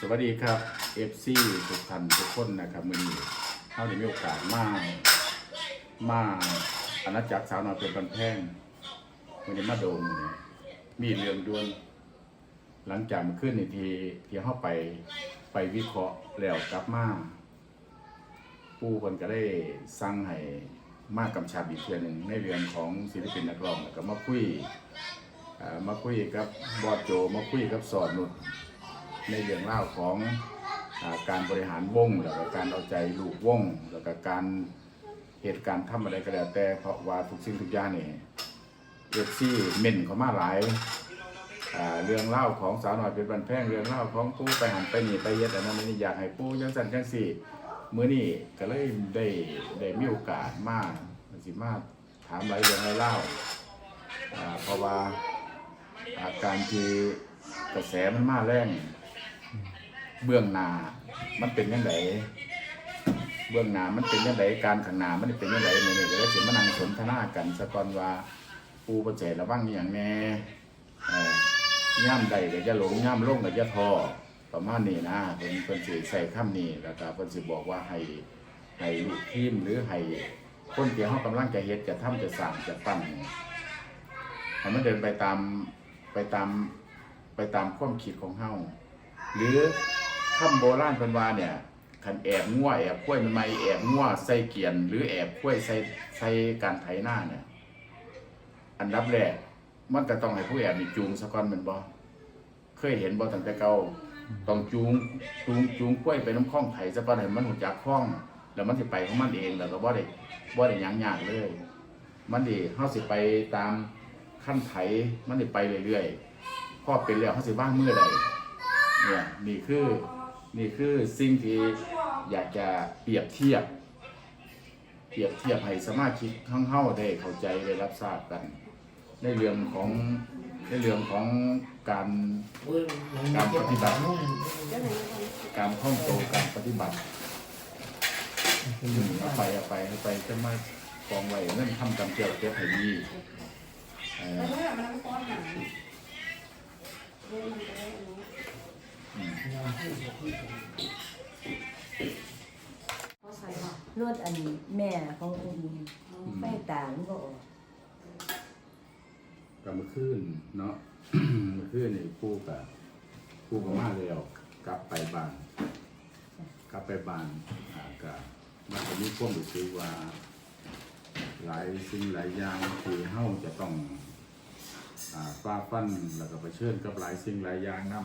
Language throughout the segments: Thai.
สวัสดีครับ FC ทุกท่านทุกคนนะครับมือนี้เราได้มีโอกาสมามาอาณาจักรสาวน้อยเป็นบันแพงมือนี้มาโดมมีเรื่องด่วน หลังจากมื่อคืนนี้ที่ที่เฮาไปไปวิเคราะห์แล้วกลับมาปู่เพิ่นก็ได้สั่งให้มากกำชับอีกเทื่อหนึงในเรื่องของศิลปินนักร้องแล้วก็มาคุยมาคุยกับบอสโจมาคุยกับสอนนุช ในเรื่องเล่าของอาการบริหารวงแล้วก็การเอาใจลูกวงแล้วก็การเหตุการณ์ทำอะไรก็แล้วแต่เพราะว่าทุกสิ่งทุกอย่างนี่เอฟซีเม่นเขามาหลายเรื่องเล่าของสาวหน่อยเป็นบันแพงเรื่องเล่าของปู่ไปหันไปนี่ไปเย็ดอันนั้นอันนี่อยากให้ปู่จังสั่นจังสี่มื้อนี้ก็เลยได้ได้มีโอกาสมากสิมาถามหลายเรื่องหลายเล่าวอ่าเพราะว่าอาการที่กระแสมันมาแรง เบื้องหน้ามันเป็นยังไงเบื้องหน้ามันเป็นยังไงการข้างหน้ามันเป็นยังไงมื้อนี้ก็ได้สิมานั่งสนทนากันซะกอนว่าปูประเจระวังอย่างแน่ย่ามใดก็จะหลงย่ามลงก็จะทอประมาณนี้นะเพิ่นเพิ่นสิใส่คำนี้แล้วก็เพิ่นสิบอกว่าให้ให้ลูกทีมหรือให้คนที่เฮากำลังจะเฮ็ดจะทำจะสร้างจะปั้นให้มันเดินไปตามไปตามไปตามความคิดของเฮาหรือ คำโบราณเพิ่นว่าเนี่ยคันแอบงัวแอบข้วยมันไม่แอบงัวใส่เกียน หรือแอบข้วยใส่ใส่การไถหน้าเนี่ย อันดับแรกมันก็ต้องให้ผู้แอบนี่จูงสะก่อนมันบ่เคยเห็นบ่ตั้งแต่เก่าต้องจูงจูงจูงข้วยไปน้ำคลองไถสะก่อนให้มันหูจักคลอง แล้วมันสิไปของมันเองแล้วก็บ่ได้บ่ได้ยังยากเลย มันดิเฮาสิไปตามขั้นไถมันสิไปเรื่อยๆพอเป็นแล้วเฮาสิว่างเมื่อใดเนี่ยนี่คือ นี่คือสิ่งที่อยากจะเปรียบเทียบ เปรียบเทียบให้สมาชิกทั้งเฮาได้เข้าใจได้รับทราบกัน ในเรื่องของในเรื่องของการการปฏิบัติ การท่องโตการปฏิบัติเอาไปเอาไปเอาไปจะมากองไว้เงินทำกำเจียวเก็บให้ดีเออ อืมนวดอันแม่ของอุ้มไฟตามันก็ออกก็เมื่อคืนเนาะมื่อคืนนี่ปู่กับปู่กับมาแล้วกลับไปบ้านกลับไปบ้านอ่าก็มันก็มีความรู้สึกว่า หลายสิ่งหลายอย่างที่เฮาจะต้องอ่าฝ่าฟันแล้วก็ไปเชิญกับหลายสิ่งหลายอย่างนํ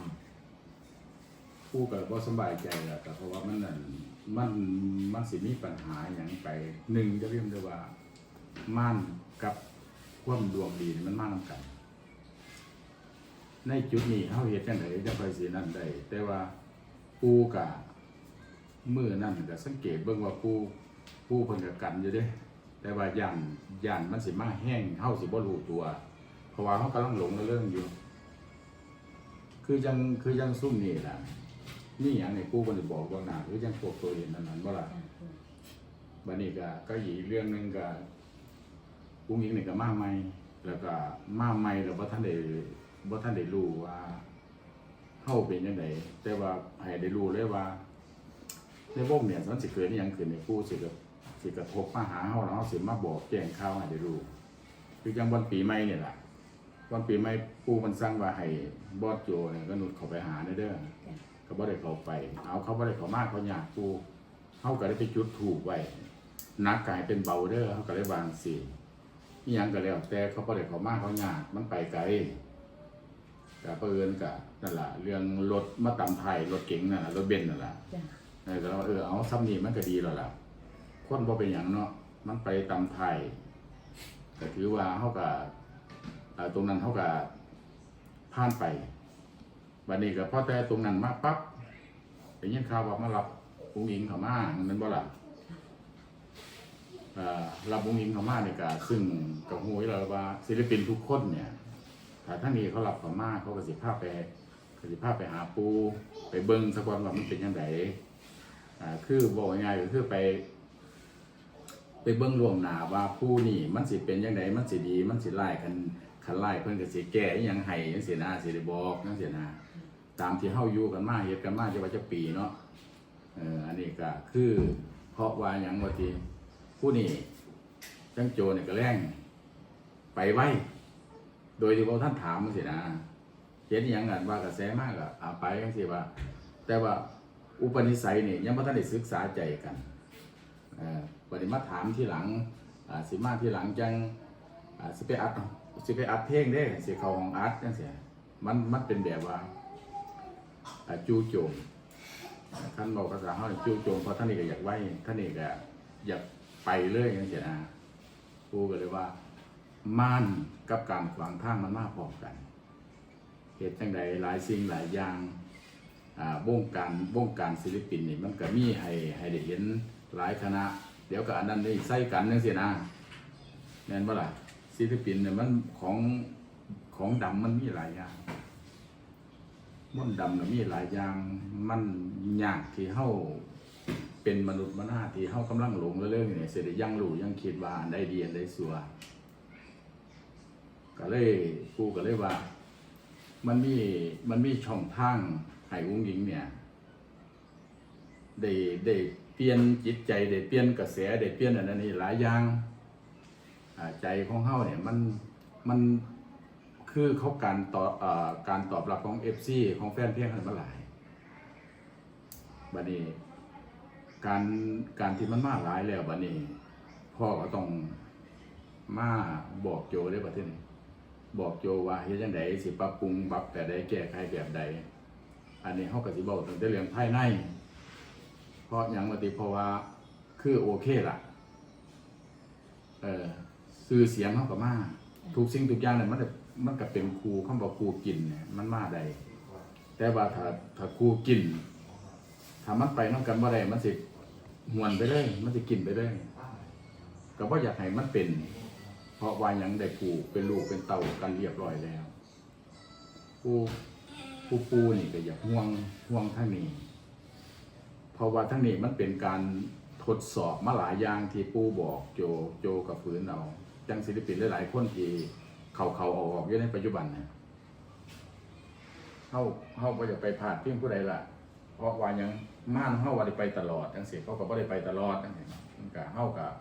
ผู้ก็บ่สบายใจแหละก็เพราะว่ามันนั่นมันมันสิมีปัญหาหยังไปหนึ่งจะเรียกได้ว่าม่านกับความดวงดีนี่มันมานำกัน ในจุดนี้เฮาเฮ็ดจังไดจะไปสินั่นได้แต่ว่าปูกะมือนั่นก็สังเกตเบิ่งว่าปูปูเพิ่นก็กันอยู่เด้แต่ว่าย่านย่านมันสิมาแห้งเฮาสิบ่รู้ตัว เพราะว่าเฮากำลังหลงในเรื่องอยู่ คือจังคือจังซุ่มนี่แหละ นี่หยังให้ปูเพิ่นสิบอกว่าหน้าคือจังพวกตัวเห็นนั่นนั่นบ่ล่ะบันนี้ก็ก็อีกเรื่องหนึงก็กุ้งยิงนี่ก็มาใหม่แล้วก็มาใหม่แล้วบ่ทันได้บ่ทันได้รู้ว่าเฮาเป็นจังไดแต่ว่าให้ได้รู้เลยว่า ในวงเนี่ยมันสิเกิดอหยังขึ้นในผู้สิก็สิกระทบมาหาเฮาแล้วเฮาสิมาบอกแจ้งข่าวให้ได้รู้คือจังวันปีใหม่นี่ล่ะวันปีใหม่ปู่มันสั่งว่าให้บอสโจเนี่ยก็นุดเข้าไปหาเด้อ ก็บ่ได้เข้าไป เอาเขาบ่ได้เข้ามาเขาอยากปู่เขาก็ได้ไปจุดถูกไว้นักกายเป็นเบาเด้อเขาก็เลยวางสีนี่ยังก็แล้วแต่เขาก็ได้เขามากเขายากมันไปไกลกับเอิญกับนั่นแหละเรื่องรถมาตำไทยรถเก๋งนั่นแหละรถเบนซ์นั่นแหละจ้ะเออก็เราเออเอาซ้ำนี่มันก็ดีแล้วล่ะคนพอเป็นอย่างเนาะมันไปตำไทยแต่ถือว่าเขากับตรงนั้นเขากับผ่านไปวันนี้ก็พอแต่ตรงนั้นมาปั๊บ ได้ยินข่าวว่ามารับอุ้งอิงเขามามันบ่ล่ะเอ่อรับอุ้งอิงเขามาเนี่ยก็ซึ่งกับหูยเราว่าศิลปินทุกคนเนี่ยถ้าท่านนี้เขารับเขามาเขาก็สิพาพไปก็สิพาพไปหาปู ไปเบิ้งสักวนว่ามันเป็นยังไงอ่าคือบอกง่ายๆก็คือไป ไปเบิ้งล่วงหน้าว่าผู้นี่มันสิเป็นยังไงมันสิดี มันสิไล่กันคันไล่เพิ่นก็สิแก้อหยังให้จังซี่นะสิได้บอกจังซี่นะ ตามที่เฮาอยู่กันมาเฮ็ดกันมาจะว่าจะปีเนาะเอออันนี้ก็คือเพราะว่าหยังว่าที่ผู้นี้จังโจนี่ก็แรงไปไว้ โดยที่พระท่านถามมันสินะเห็นอหยังกันว่ากระแสมากอะเอาไปจังซี่ว่า แต่ว่าอุปนิสัยนี่ยังบ่ทันได้ศึกษาใจกันเอ่อบัดนี้มาถามที่หลังอ่าสิมาที่หลังจังอ่าสิไปอัดสิไปอัดเพลงเด้สิเขาห้องอัดจังซี่มันมันเป็นแบบว่า จู่โจมท่านบอกภาษาเฮาจู่โจมเพราะท่านนี่ก็อยากไว้ท่านนี่ก็อยากไปเลยจังซี่นะครูก็เลยว่า ม่านกับการขวางทางมันมาพอกันเหตุจังใดหลายสิ่งหลายอย่างอ่าวงการวงการศิลปินนี่มันก็มีให้ให้ได้เห็นหลายคณะ เดี๋ยวก็อันนั้นนี่ใส่กันจังซี่นะแม่นบ่ล่ะศิลปินเนี่ยมันของของดำมันมีหลายอย่าง มนต์ดำน่ะมีหลายอย่างมันยากที่เฮาเป็นมนุษย์มนาที่เฮากำลังหลงเรื่องนี่สิได้ยังรู้ยังคิดว่าอันใดดีอันใดสัวก็เลยกูก็เลยว่า มันมีมันมีช่องทางให้วุ้งหญิงเนี่ยได้ได้เปลี่ยนจิตใจได้เปลี่ยนกระแสได้เปลี่ยนอันนั้นนี่หลายอย่างใจของเฮาเนี่ยมันมัน คือเขาการตอบการตอบรับของ FC ของแฟนเพลงมันมาหลายบัดนี้ การการที่มันมากหลายแล้วบัดนี้ พ่อก็ต้องมาบอกโจได้ประเทศนี้บอกโจว่าเฮ็ดจังไดสิปรับปรุงปรับแต่ใดแก้ไขแบบใด อันนี้เฮาก็สิบอกตั้งแต่เรื่องภายใน เพราะหยังว่าติเพราะว่าคือโอเคล่ะ เออชื่อเสียงเฮาก็มาทุกสิ่งทุกอย่างเนี่ยมันก็ มันก็เป็นครูคำว่าครูกินเนี่ยมันมาได้แต่ว่าถ้าถ้าครูกินถ้ามันไปนำกันบ่ได้มันสิหวนไปเลยมันสิกินไปเลยก็บ่อยากให้มันเป็น เพราะว่ายังได้ปลูเป็นลูกเป็นเต่ากันเรียบร้อยแล้วผู้ผู้ปูนี่ก็อยากห่วงห่วงทั้งนี้เพราะว่าทั้งนี้มันเป็นการทดสอบมาหลายอย่างที่ปูบอกโจโจกับฝืนเอาจังศิลปินหลายๆคนที่ เขาเขาออกออกอยู่ในปัจจุบันนี่ยเขาเขาก็จะไปผ่านเพียงผู้ใดล่ะ เพราะว่ายังม่านเขาว่าได้ไปตลอดจังเสียเขาก็บ่ได้ไปตลอดจังเสียมันก็เขากับ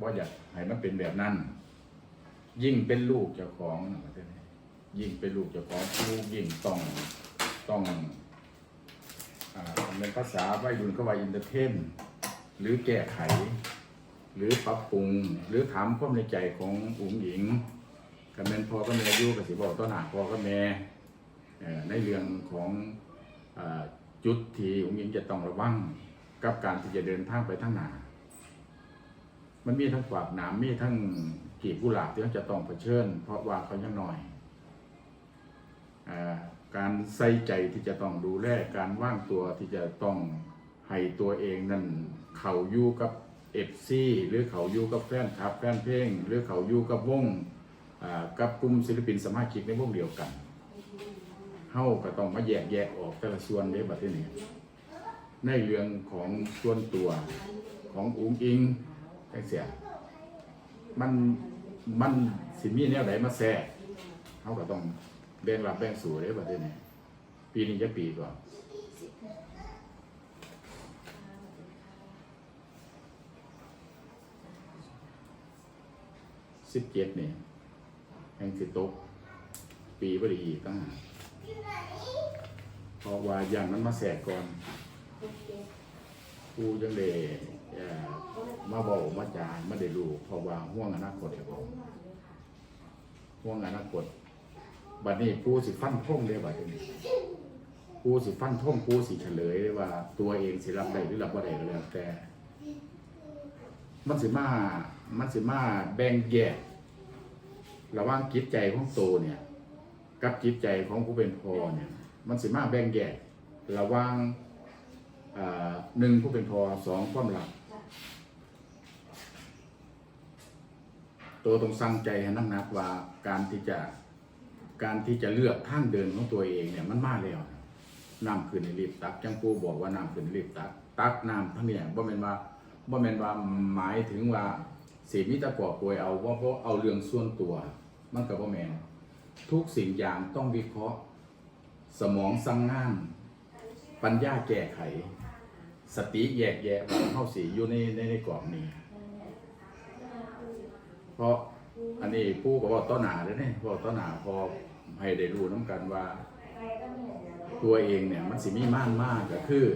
บ่อยากให้มันเป็นแบบนั้น ยิ่งเป็นลูกเจ้าของนะประเทศนี้ยิ่งเป็นลูกเจ้าของลูกยิ่งต้องต้องอ่าเป็นภาษาวัยรุ่นก็ว่าอินเตอร์เทนหรือแก้ไข หรือปรับปรุง หรือถามความในใจของอุ๋งหญิง กับแม่นพ่อก็แม่อยู่กับสิบอกต้นหาพ่อก็แม่ในเรื่องของอจุดที่อุ๋งหญิงจะต้องระวังกับการที่จะเดินทางไปทางหนามันมีทั้งกวาดหนามมีทั้งกีบกุหลาบที่เขาจะต้องเผชิญ เพราะว่าเขายังหน้อยอการใส่ใจที่จะต้องดูแลการว่างตัวที่จะต้องให้ตัวเองนั่นเขาอยู่กับเอฟซีหรือเขาอยู่กับแฟนคลับแฟนเพลง หรือเขาอยู่กับวง กับกลุ่มศิลปินสมาชิกในวงเดียวกันเฮาก็ต้องมาแยกแยะออกแต่ละส่วนในบัดนี้ในเรื่องของส่วนตัวของอุ้งอิงจังเสียมันมันสิมีแนวไหนมาแทรกเขาก็ต้องแบ่งรับแบ่งสู่ได้บัดนี้ปีนี้จะปีก่อนสิบเจ็ดเนี่ย แห่งสิตก ปีบริอีกตั้งหากเพราะว่าอย่างนั้นมาแทรกก่อนกูยังได้เอ่อมาบอกมาจานมาได้รู้เพราะว่าห่วงอนาคตของห่วงอนาคตบัดนี้กูสิฟันท่งเลยบัดนี้กูสิฟันท่งกูสิเฉลยเลยว่า ตัวเองสิรับได้หรือรับบ่ได้ก็แล้วแต่มันสิมา มันสิมาแบ่งแยก ระหว่างจิตใจของโตเนี่ย กับจิตใจของผู้เป็นพ่อเนี่ย มันสิมาแบ่งแยกระหว่างหนึ่งผู้เป็นพ่อสองความรักตัวต้องสั่งใจให้นักนักว่าการที่จะการที่จะเลือกทางเดินของตัวเองเนี่ยมันมากแล้วน้ำขึ้นในรีบตักจังปูบอกว่าน้ำขึ้นในรีบตัก ตักน้ำทั้งเนี่ยบ่แม่นว่าบ่แม่นว่าหมายถึงว่า สีมิตรกอป่วยเอาว่าเพราะเอาเรื่องส่วนตัว มันก็บ่แม่นทุกสิ่งอย่างต้องวิเคราะห์ สมองสั่งงานปัญญาแก้ไข สติแยกแยะว่าเข้าสีอยู่ในในในกรอบนี้ เพราะอันนี้ผู้ก็บอกต้อหนาเลยเนี่ยบอกต้อหนาพอให้ได้รู้น้ำกันว่า ตัวเองเนี่ยมันสิมีม่านมากก็คือ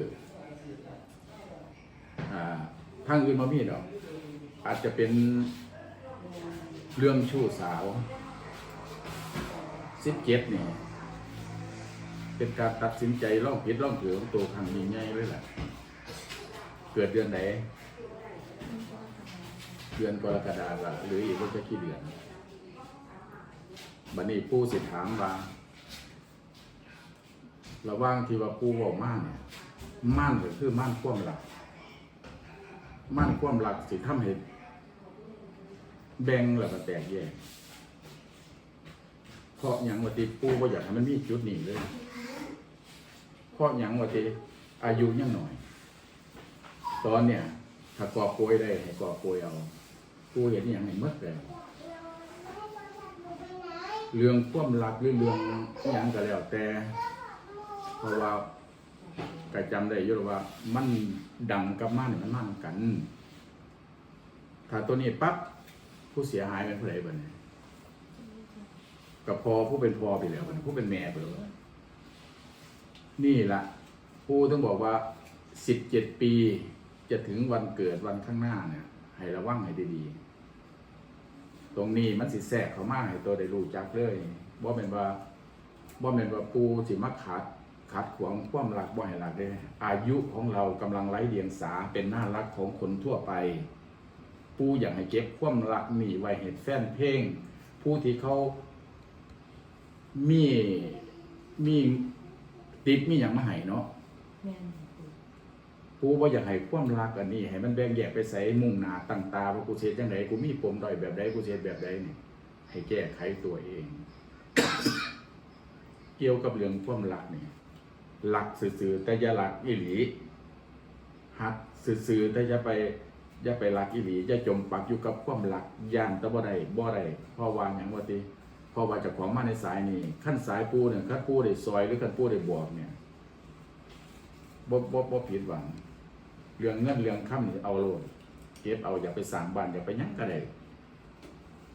อ่าทางอื่นมามีดอก อาจจะเป็นเรื่องชู้สาวสิบเจ็ดเนี่ยเป็นการตัดสินใจล่องผิดล่องถือของตัวครั้งยิ่งใหญ่เลยแหละเกิดเดือนไหน เดือนกรกฎาคมหรืออีกว่าจะกี่เดือนบัดนี้ผู้สิถามว่าระว่างที่ว่าผู้บอกม่านเนี่ยม่านก็คือม่านควมหลักม่านควมหลักสิทำให้ แบ่งแล้วก็แตกแยกเพราะอย่างว่าติผู้บ่อยากให้มันมีจุดนี้เลย เพราะอย่างว่าติอายุยังหน่อย ตอนเนี่ย ถ้ากอบโกยได้ให้กอบโกยเอาผู้เห็นอย่างให้หมดแล้วเรื่องความรักหรือเรื่องอย่างก็แล้วแต่ เพราะว่าก็จำได้ยู่ว่า มันดังกับมันมันมั่งกัน ถ้าตัวนี้ปั๊บ ผู้เสียหายเป็นผู้ใดบ้างกับพอผู้เป็นพอไปแล้วบันผู้เป็นแม่ไปแล้วนี่ละผู้ต้องบอกว่าสิบเจ็ดปีจะถึงวันเกิดวันข้างหน้าเนี่ย ให้ระวังให้ดีๆ ตรงนี้มันสิแทรกเขามาให้ตัวได้รู้จักเลยบ่เป็นว่าบ่เป็นว่าปูสิมาขัดขัดขวางความรักบ่ให้รักเด้อายุของเรากำลังไร้เดียงสาเป็นน่ารักของคนทั่วไป ปูอยากให้เก็บความรักนี่ไว้เห็นแฟนเพลง ผู้ที่เขามีมีติดมีอย่างมาให้เนาะแม่นกูว่าอยากให้ความรักอันนี้ ให้มันแบ่งแยกไปใส่มุ่งหน้าตั้งตาว่ากูเสียจังไดกูมีปมด้อยแบบใดกูเสียแบบใดนี่ให้แก้ไขตัวเอง เกี่ยวกับเรื่องความรักนี่หลักซื่อๆแต่อย่าหลักอีหลีหักซื่อๆแต่อย่าไป อย่าไปหลักอีหลีอย่าจมปักอยู่กับความหลักย่านตะบ่ได้บ่ได้เพราะว่าหยังว่าติพราะว่าจ้าของมาในสายนี้ขั้นสายปูเนี่ยขั้นปูได้ซอยหรือขั้นปูได้บอกเนี่ยบ่บ่บ่ผิดหวัง เรื่องเงินเรื่องค่ำนี่เอาโลดเก็บเอาอย่าไปสั่งบ้านอย่าไปยั้งก็ได้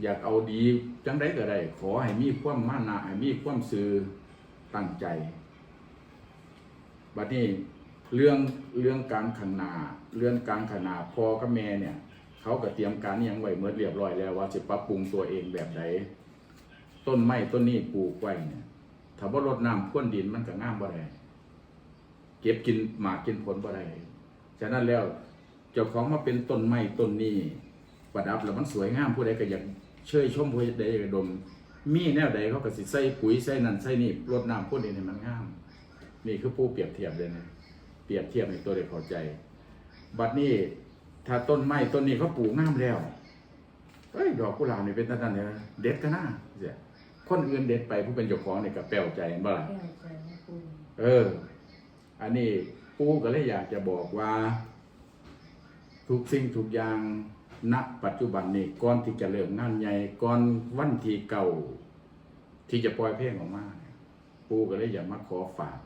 อยากเอาดีจังไดก็ได้ขอให้มีความมานะให้มีความซื่อตั้งใจบัดนี้ เรื่องเรื่องการขางนาเรื่องการขางนาพ่อกับแม่เนี่ย เขาก็เตรียมการยังไหวเมื่อเรียบร้อยแล้วว่าจะปรับปรุงตัวเองแบบใดต้นไม้ต้นนี้ปลูกไว้เนี่ยถ้าบ่ารดน้ำพ่นดินมันก็ง่ามบ่ได้เก็บกินหมากกินผลบ่ได้ฉะนั้นแล้วเจ้าของมาเป็นต้นไม้ต้นนี้ประดับแล้วมันสวยงามผู้ใดก็อยากเชยชมผู้ใดก็ดม มีแนวใดเขาก็สิใส่ปุ๋ยใส่นั่นใส่นี่รดน้ำพ่นดินให้มันงาม นี่คือผู้เปรียบเทียบเลยนะ เปรียบเทียบให้ตัวได้เข้าใจ บัดนี้ถ้าต้นไม้ต้นนี้เขาปลูกงามแล้วเอ้ยดอกกุหลาบนี่เป็นต้นเนี่ยเด็ดกันนะเสียคนอื่นเด็ดไปผู้เป็นเจ้าของเนี่ยก็แปลวใจเห็นบ่ล่ะแก้วใจนะปูเออ อันนี้ปูก็เลยอยากจะบอกว่า ทุกสิ่งทุกอย่างณปัจจุบันนี้ก่อนที่จะเริ่มงานใหญ่ก่อนวันที่เก่า ที่จะปล่อยเพลงออกมาเนี่ยปูก็เลยอยากมาขอฝาก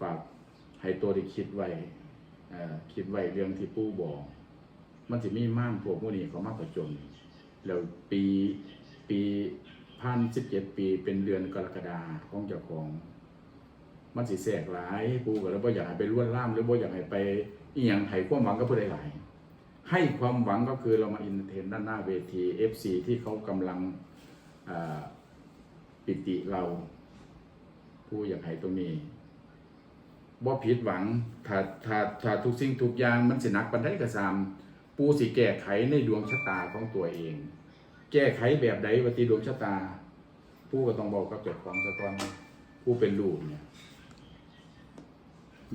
ฝาก ให้ตัวได้คิดไว้คิดไว้เรื่องที่ปูบอก มันจะมีม่านพวกพวกนี้เขามาประจนแล้วปีปีพันสิบเจ็ดปีเป็นเดือนกรกฎาของเจ้าของ มันสิแสกหลายปูก็แล้วบ่อยากให้ไปล้วนล่ามหรือบ่อยากให้ไปอีหยังให้ความหวังกับผู้ใดหลายให้ความหวังก็คือเรามาอินเทนด้านหน้าเวที FC ที่เขากำลังปิติเรา ผู้อยากให้ตรงนี้ บ่ผิดหวังถ้าถ้าถ้าทุกสิ่งทุกอย่างมันสินักปันได้กระซามปูสิแก้ไขในดวงชะตาของตัวเอง แก้ไขแบบใดวติดวงชะตา ผู้ก็ต้องบอกกับเจ้าของซะก่อนผู้เป็นลูกเนี่ย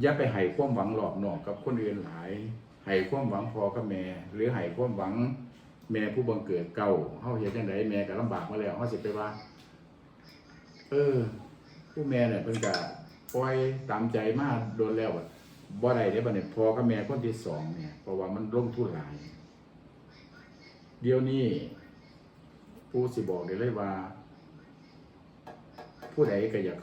อย่าไปให้ความหวังหลอกหนอกกับคนอื่นหลายให้ความหวังพอกับแม่ หรือให้ความหวังแม่ผู้บังเกิดเก่าเฮาเฮ็ดจังไดแม่ก็ลำบากมาแล้วเฮาสิไปว่า เออ ผู้แม่เนี่ยเพิ่นก็ ล่อยตามใจมากโดนแล้วบ่ได้เด้บ่เนี่ยพอกับแม่คนที่สองเนี่ยเพราะว่ามันลงทุนหลาย เดี๋ยวนี้ผู้สิบอกได้เลยว่า ผู้ใดก็อยาก